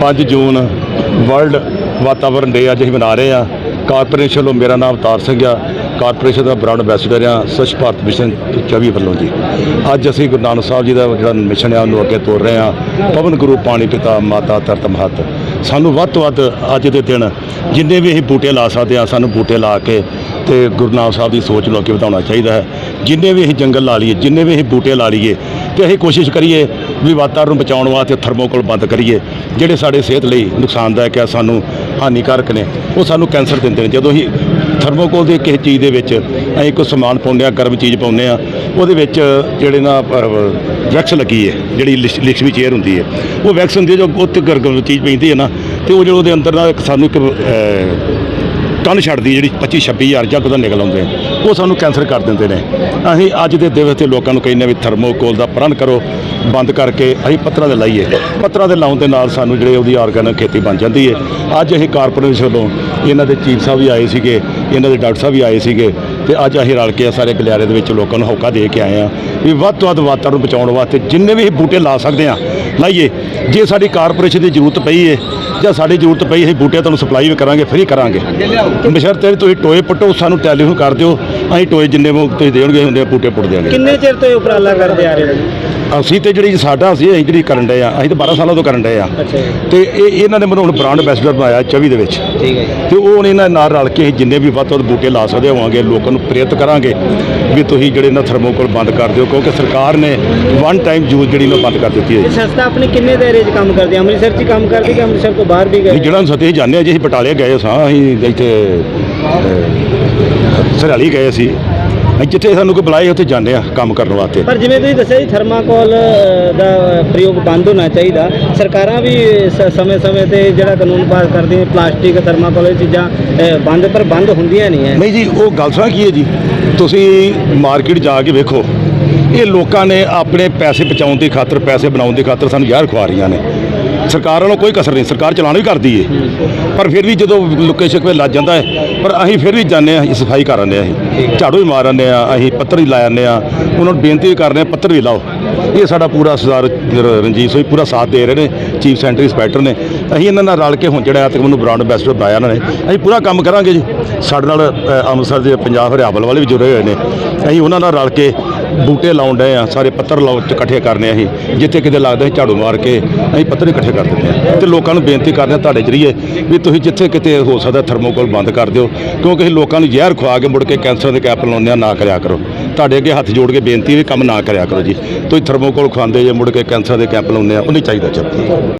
5 ਜੂਨ world ਵਾਤਾਵਰਣ ਡੇ ਅੱਜ ਅਸੀਂ ਮਨਾ ਰਹੇ ਆ ਕਾਰਪੋਰੇਸ਼ਨ ਵੱਲੋਂ ਮੇਰਾ ਨਾਮ ਤਾਰ ਸਿੰਘ ਆ ਕਾਰਪੋਰੇਸ਼ਨ ਦਾ ਬ੍ਰਾਂਡ ਐਂਬੈਸਡਰ ਆ ਸਵੱਛ ਭਾਰਤ ਮਿਸ਼ਨ 24 ਵੱਲੋਂ ਜੀ। ਅੱਜ ਅਸੀਂ ਗੁਰੂ ਨਾਨਕ ਸਾਹਿਬ ਜੀ ਦਾ ਜਿਹੜਾ ਮਿਸ਼ਨ ਆ, ਉਹਨੂੰ ਅੱਗੇ ਤੋਰ ਰਹੇ ਆ ਪਵਨ ਗੁਰੂ, ਪਾਣੀ ਪਿਤਾ, ਮਾਤਾ ਤਰਤ ਮਹਤ। ਸਾਨੂੰ ਵੱਧ ਤੋਂ ਵੱਧ ਅੱਜ ਦੇ ਦਿਨ ਜਿੰਨੇ ਵੀ ਅਸੀਂ ਬੂਟੇ ਲਾ ਸਕਦੇ ਆ ਸਾਨੂੰ ਬੂਟੇ ਲਾ ਕੇ ਤੇ ਗੁਰੂ ਨਾਨਕ ਸਾਹਿਬ ਦੀ ਸੋਚ ਨੂੰ ਅੱਗੇ ਵਧਾਉਣਾ ਚਾਹੀਦਾ ਹੈ। ਜਿੰਨੇ ਵੀ ਅਸੀਂ ਜੰਗਲ ਲਾ ਲਈਏ, ਜਿੰਨੇ ਵੀ ਅਸੀਂ ਬੂਟੇ ਲਾ ਲਈਏ, ਤੇ ਅਸੀਂ ਕੋਸ਼ਿਸ਼ ਕਰੀਏ ਵੀ ਵਾਤਾਵਰਨ ਨੂੰ ਬਚਾਉਣ ਵਾਸਤੇ ਥਰਮੋਕੋਲ ਬੰਦ ਕਰੀਏ, ਜਿਹੜੇ ਸਾਡੇ ਸਿਹਤ ਲਈ ਨੁਕਸਾਨਦਾਇਕ ਆ, ਸਾਨੂੰ ਹਾਨੀਕਾਰਕ ਨੇ, ਉਹ ਸਾਨੂੰ ਕੈਂਸਰ ਦਿੰਦੇ ਨੇ। ਜਦੋਂ ਅਸੀਂ ਥਰਮੋਕੋਲ ਦੇ ਕਿਸੇ ਚੀਜ਼ ਦੇ ਵਿੱਚ ਅਸੀਂ ਕੋਈ ਸਮਾਨ ਪਾਉਂਦੇ ਆ ਗਰਮ ਚੀਜ਼ ਪਾਉਂਦੇ ਆ ਉਹਦੇ ਵਿੱਚ ਜਿਹੜੇ ਨਾ ਵੈਕਸ ਲੱਗੀ ਹੈ, ਜਿਹੜੀ ਲਿਸ਼- ਲਿਸ਼ਮੀ ਚੇਅਰ ਹੁੰਦੀ ਹੈ, ਉਹ ਵੈਕਸ ਹੁੰਦੀ ਹੈ ਜੋ ਉੱਤੇ ਗਰਮ ਚੀਜ਼ ਪੈਂਦੀ ਹੈ ਨਾ, ਤੇ ਉਹ ਜਦੋਂ ਉਹਦੇ ਅੰਦਰ ਨਾ ਸਾਨੂੰ ਇੱਕ ਕੰਨ ਛੱਡਦੀ ਜਿਹੜੀ 25 26000 ਜੱਗ ਉਹਦਾ ਨਿਕਲ ਆਉਂਦੇ ਆ। ਉਹ ਸਾਨੂੰ ਕੈਂਸਰ ਕਰ ਦਿੰਦੇ ਨੇ। ਅਸੀਂ ਅੱਜ ਦੇ ਦਿਵਸ ਤੇ ਲੋਕਾਂ ਨੂੰ ਕਹਿੰਦੇ ਵੀ ਥਰਮੋਕੋਲ ਦਾ ਪ੍ਰਣ ਕਰੋ, ਬੰਦ ਕਰਕੇ ਅਸੀਂ ਪੱਤਰਾਂ ਦੇ ਲਾਈਏ। ਪੱਤਰਾਂ ਦੇ ਲਾਉਣ ਦੇ ਨਾਲ ਸਾਨੂੰ ਜਿਹੜੇ ਉਹਦੀ ਆਰਗੈਨਿਕ ਖੇਤੀ ਬਣ ਜਾਂਦੀ ਹੈ ਅੱਜ ਅਸੀਂ ਕਾਰਪੋਰੇਸ਼ਨ ਵੱਲੋਂ ਇਹਨਾਂ ਦੇ ਚੀਫ ਸਾਹਿਬ ਵੀ ਆਏ ਸੀਗੇ, ਇਹਨਾਂ ਦੇ ਡਾਕਟਰ ਸਾਹਿਬ ਵੀ ਆਏ ਸੀਗੇ ਤੇ ਅੱਜ ਅਸੀਂ ਰਲ ਕੇ ਸਾਰੇ ਗਲਿਆਰੇ ਦੇ ਵਿੱਚ ਲੋਕਾਂ ਨੂੰ ਹੌਕਾ ਦੇ ਕੇ ਆਏ ਆ ਵੀ ਵੱਧ ਤੋਂ ਵੱਧ ਵਾਤਾਵਰਨ ਨੂੰ ਬਚਾਉਣ ਵਾਸਤੇ ਜਿੰਨੇ ਵੀ ਅਸੀਂ ਬੂਟੇ ਲਾ ਸਕਦੇ ਆ ਲਾਈਏ। ਜੇ ਸਾਡੀ ਕਾਰਪੋਰੇਸ਼ਨ ਦੀ ਜ਼ਰੂਰਤ ਪਈ ਹੈ ਜਾਂ ਸਾਡੀ ਜ਼ਰੂਰਤ ਪਈ ਅਸੀਂ ਬੂਟੇ ਤੁਹਾਨੂੰ ਸਪਲਾਈ ਵੀ ਕਰਾਂਗੇ ਫ੍ਰੀ ਕਰਾਂਗੇ। ਬਸ਼ਰਤੇ ਤੁਸੀਂ ਟੋਏ ਪੱਟੋ ਸਾਨੂੰ ਟੈਲੀਫੋਨ ਕਰ ਦਿਓ। ਅਸੀਂ ਟੋਏ ਜਿੰਨੇ ਵੀ ਤੁਸੀਂ ਦੇਣਗੇ ਹੁੰਦੇ ਬੂਟੇ ਪੁੱਟ ਦਿਆਂਗੇ। ਕਿੰਨੇ ਚਿਰ ਤੋਂ ਇਹ ਉਪਰਾਲਾ ਕਰਦੇ ਆ ਰਹੇ ਹੋ? ਅਸੀਂ ਤੇ ਜਿਹੜੀ ਸਾਡਾ ਅਸੀਂ ਅਸੀਂ ਜਿਹੜੀ ਕਰਨ ਡਏ ਆ ਅਸੀਂ ਤਾਂ 12 ਸਾਲਾਂ ਤੋਂ ਕਰਨ ਡਏ ਆ। ਤੇ ਇਹ ਇਹਨਾਂ ਨੇ ਮੈਨੂੰ ਹੁਣ ਬ੍ਰਾਂਡ ਐਂਬੈਸਡਰ ਬਣਾਇਆ 24 ਦੇ ਵਿੱਚ। ਠੀਕ ਹੈ ਤੇ ਉਹ ਹੁਣ ਇਹਨਾਂ ਨਾਲ ਰਲ ਕੇ ਜਿੰਨੇ ਵੀ ਵੱਧ ਤੋਂ ਵੱਧ ਬੂਟੇ ਲਾ ਸਕਦੇ ਹੋਵਾਂਗੇ ਲੋਕਾਂ ਨੂੰ ਪ੍ਰੇਰਿਤ ਕਰਾਂਗੇ ਵੀ ਤੁਸੀਂ ਜਿਹੜੇ ਨਾ ਥਰਮੋਕੋਲ ਬੰਦ ਕਰ ਦਿਓ ਕਿਉਂਕਿ ਸਰਕਾਰ ਨੇ ਵਨ ਟਾਈਮ ਯੂਜ਼ ਜਿਹੜੀ ਨਾ ਬੰਦ ਕਰ ਦਿੱਤੀ ਹੈ ਇਹ ਸੰਸਥਾ ਆਪਣੀ ਕਿੰਨੇ ਦਾਇਰੇ 'ਚ ਕੰਮ ਕਰਦੀ ਹੈ? ਅੰਮ੍ਰਿਤਸਰ 'ਚ ਕੰਮ ਕਰਦੀ ਕਿ ਅੰਮ੍ਰਿਤਸਰ ਤੋਂ ਬਾਹਰ ਵੀ ਗਏ। ਜਿਹੜਾ ਸਤੇ ਜਾਂਦੇ ਹਾਂ ਜੀ ਅਸੀਂ ਬਟਾਲੇ ਗਏ ਸਾਂ ਅਸੀਂ ਇੱਥੇ ਅਹ, ਸਰਹਾਲੀ ਗਏ ਸੀ। ਜਿੱਥੇ ਸਾਨੂੰ ਕੋਈ ਬੁਲਾਏ ਉੱਥੇ ਜਾਂਦੇ ਆ ਕੰਮ ਕਰਨ ਵਾਸਤੇ। ਪਰ ਜਿਵੇਂ ਤੁਸੀਂ ਦੱਸਿਆ ਜੀ ਥਰਮਾਕੋਲ ਦਾ ਪ੍ਰਯੋਗ ਬੰਦ ਹੋਣਾ ਚਾਹੀਦਾ। ਸਰਕਾਰਾਂ ਵੀ ਸਮੇਂ-ਸਮੇਂ ਤੇ ਜਿਹੜਾ ਕਾਨੂੰਨ ਪਾਸ ਕਰਦੀਆਂ ਪਲਾਸਟਿਕ ਥਰਮਾਕੋਲ ਇਹ ਚੀਜ਼ਾਂ ਬੰਦ ਪਰ ਬੰਦ ਹੁੰਦੀਆਂ ਨਹੀਂ ਹੈ ਨਹੀਂ ਜੀ ਉਹ ਗੱਲ ਸੁਣਾ ਕੀ ਹੈ ਜੀ? ਤੁਸੀਂ ਮਾਰਕੀਟ ਜਾ ਕੇ ਵੇਖੋ। ਇਹ ਲੋਕਾਂ ਨੇ ਆਪਣੇ ਪੈਸੇ ਬਚਾਉਣ ਦੀ ਖਾਤਰ ਪੈਸੇ ਬਣਾਉਣ ਦੀ ਖਾਤਰ ਸਾਨੂੰ ਜ਼ਹਿਰ ਖਵਾ ਰਹੀਆਂ ਨੇ। ਸਰਕਾਰ ਵੱਲੋਂ ਕੋਈ ਕਸਰ ਨਹੀਂ ਸਰਕਾਰ ਚਲਾਣ ਵੀ ਕਰਦੀ ਏ। ਪਰ ਫਿਰ ਵੀ ਜਦੋਂ ਲੋਕੇਸ਼ਨ 'ਤੇ ਲੱਜ ਜਾਂਦਾ ਹੈ ਪਰ ਅਸੀਂ ਫਿਰ ਵੀ ਜਾਂਦੇ ਅਸੀਂ ਸਫ਼ਾਈ ਕਰ ਆਉਂਦੇ ਹਾਂ ਅਸੀਂ ਝਾੜੂ ਵੀ ਮਾਰ ਆਉਂਦੇ ਹਾਂ ਅਸੀਂ ਪੱਤਰ ਵੀ ਲਾ ਆਉਂਦੇ ਹਾਂ ਉਹਨਾਂ ਨੂੰ ਬੇਨਤੀ ਵੀ ਕਰਦੇ ਹਾਂ ਪੱਤਰ ਵੀ ਲਾਓ। ਇਹ ਸਾਡਾ ਪੂਰਾ ਸਰਦਾਰ ਰਣਜੀਤ ਸਿੰਘ ਪੂਰਾ ਸਾਥ ਦੇ ਰਹੇ ਨੇ ਚੀਫ ਸੈਂਟਰੀ ਇੰਸਪੈਕਟਰ ਨੇ। ਅਸੀਂ ਇਹਨਾਂ ਨਾਲ ਰਲ ਕੇ ਹੁਣ ਜਿਹੜਾ ਤੱਕ ਮੈਨੂੰ ਬ੍ਰਾਂਡ ਐਂਬੈਸਡਰ ਬਣਾਇਆ ਇਹਨਾਂ ਨੇ। ਅਸੀਂ ਪੂਰਾ ਕੰਮ ਕਰਾਂਗੇ ਜੀ। ਸਾਡੇ ਨਾਲ ਅ, ਅੰਮ੍ਰਿਤਸਰ ਦੇ ਪੰਜਾਬ ਹਰਿਆਵਲ ਵਾਲੇ ਵੀ ਜੁੜੇ ਹੋਏ ਨੇ। ਅਸੀਂ ਉਹਨਾਂ ਨਾਲ ਰਲ ਕੇ ਬੂਟੇ ਲਾਉਣ ਡਏ ਆ, ਸਾਰੇ ਪੱਤਰ ਲਾਉ ਇਕੱਠੇ ਕਰਨੇ ਅਸੀਂ। ਜਿੱਥੇ ਕਿਤੇ ਲੱਗਦਾ ਅਸੀਂ ਝਾੜੂ ਮਾਰ ਕੇ ਅਸੀਂ ਪੱਤਰ ਇਕੱਠੇ ਕਰ ਦਿੰਦੇ ਆ। ਤੇ ਲੋਕਾਂ ਨੂੰ ਬੇਨਤੀ ਕਰਦੇ ਆ ਤੁਹਾਡੇ ਜਰੀਏ ਵੀ ਤੁਸੀਂ ਜਿੱਥੇ ਕਿਤੇ ਹੋ ਸਕਦਾ ਥਰਮੋਕੋਲ ਬੰਦ ਕਰ ਦਿਓ, ਕਿਉਂਕਿ ਅਸੀਂ ਲੋਕਾਂ ਨੂੰ ਜ਼ਹਿਰ ਖਵਾ ਕੇ ਮੁੜ ਕੇ ਕੈਂਸਰ ਦੇ ਕੈਪ ਲਾਉਂਦੇ ਆ, ਨਾ ਕਰਿਆ ਕਰੋ। ਤੁਹਾਡੇ ਅੱਗੇ ਹੱਥ ਜੋੜ ਕੇ ਬੇਨਤੀ ਵੀ ਕੰਮ ਨਾ ਕਰਿਆ ਕਰੋ ਜੀ। ਤੁਸੀਂ ਥਰਮੋਕੋਲ ਖਵਾਉਂਦੇ ਜੇ ਮੁੜ ਕੇ ਕੈਂਸਰ ਦੇ ਕੈਂਪ ਲਾਉਂਦੇ ਆ, ਉਹ ਨਹੀਂ ਚਾਹੀਦਾ ਚੱਲ।